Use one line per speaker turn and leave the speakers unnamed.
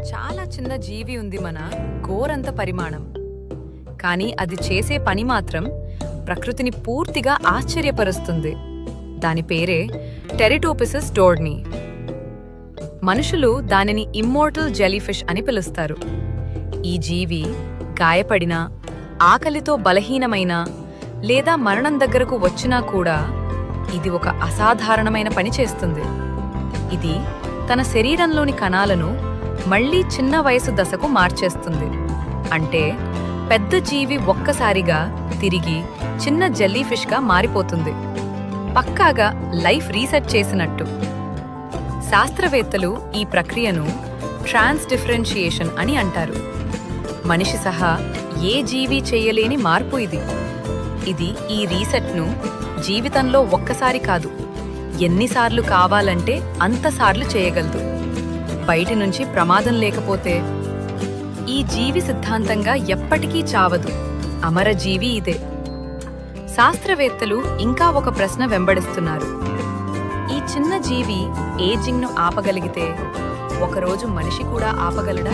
చాలా చిన్న జీవి ఉంది మన గోరంత పరిమాణం. కానీ అది చేసే పని మాత్రం ప్రకృతిని పూర్తిగా ఆశ్చర్యపరుస్తుంది. దాని పేరే టెరిటోపిసిస్ డోర్ని మనుషులు దానిని ఇమ్మోర్టల్ జెలీఫిష్ అని పిలుస్తారు. ఈ జీవి గాయపడినా ఆకలితో బలహీనమైన లేదా మరణం దగ్గరకు వచ్చినా కూడా ఇది ఒక అసాధారణమైన పని చేస్తుంది. ఇది తన శరీరంలోని కణాలను మళ్ళీ చిన్న వయసు దశకు మార్చేస్తుంది. అంటే పెద్ద జీవి ఒక్కసారిగా తిరిగి చిన్న జెల్లీఫిష్గా మారిపోతుంది. పక్కాగా లైఫ్ రీసెట్ చేసినట్టు. శాస్త్రవేత్తలు ఈ ప్రక్రియను ట్రాన్స్ డిఫరెన్షియేషన్ అని అంటారు. మనిషి సహా ఏ జీవి చేయలేని మార్పు ఇది. ఇది ఈ రీసెట్ను జీవితంలో ఒక్కసారి కాదు. ఎన్నిసార్లు కావాలంటే అంతసార్లు చేయగలదు. బయటి నుంచి ప్రమాదం లేకపోతే ఈ జీవి సిద్ధాంతంగా ఎప్పటికీ చావదు. అమరజీవి ఇదే. శాస్త్రవేత్తలు ఇంకా ఒక ప్రశ్న వెంబడిస్తున్నారు. ఈ చిన్న జీవి ఏజింగ్ను ఆపగలిగితే ఒకరోజు మనిషి కూడా ఆపగలడా?